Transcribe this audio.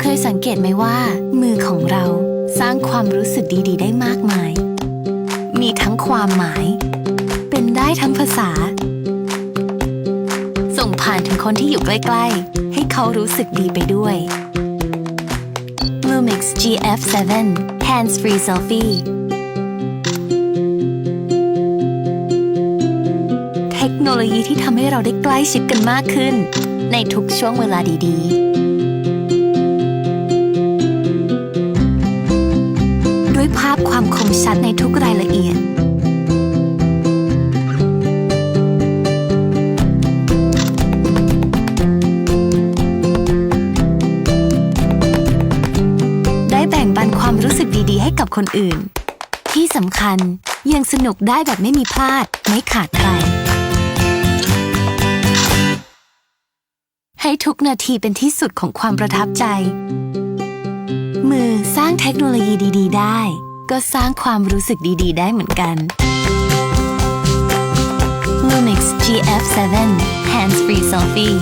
เคยสังเกตไหมว่า มือของเราสร้างความรู้สึกดีๆ ได้มากมาย มีทั้งความหมาย เป็นได้ทั้งภาษา ส่งผ่านถึงคนที่อยู่ใกล้ๆ ให้เขารู้สึกดีไปด้วย Lumix GF7 Hands Free Selfie เทคโนโลยีที่ทำให้เราได้ใกล้ชิดกันมากขึ้น ในทุกช่วงเวลาดีๆ ภาพความคมชัดในทุกรายละเอียด ได้แบ่งปันความรู้สึกดีๆ ให้กับคนอื่น ที่สำคัญยังสนุกได้แบบไม่มีพลาดไม่ขาดใคร ให้ทุกนาทีเป็นที่สุดของความประทับใจางเทคโนโลยีดี ๆ ได้ ก็สร้างความรู้สึกดี ๆ ได้เหมือนกัน Lumix GF7 Hands Free Selfie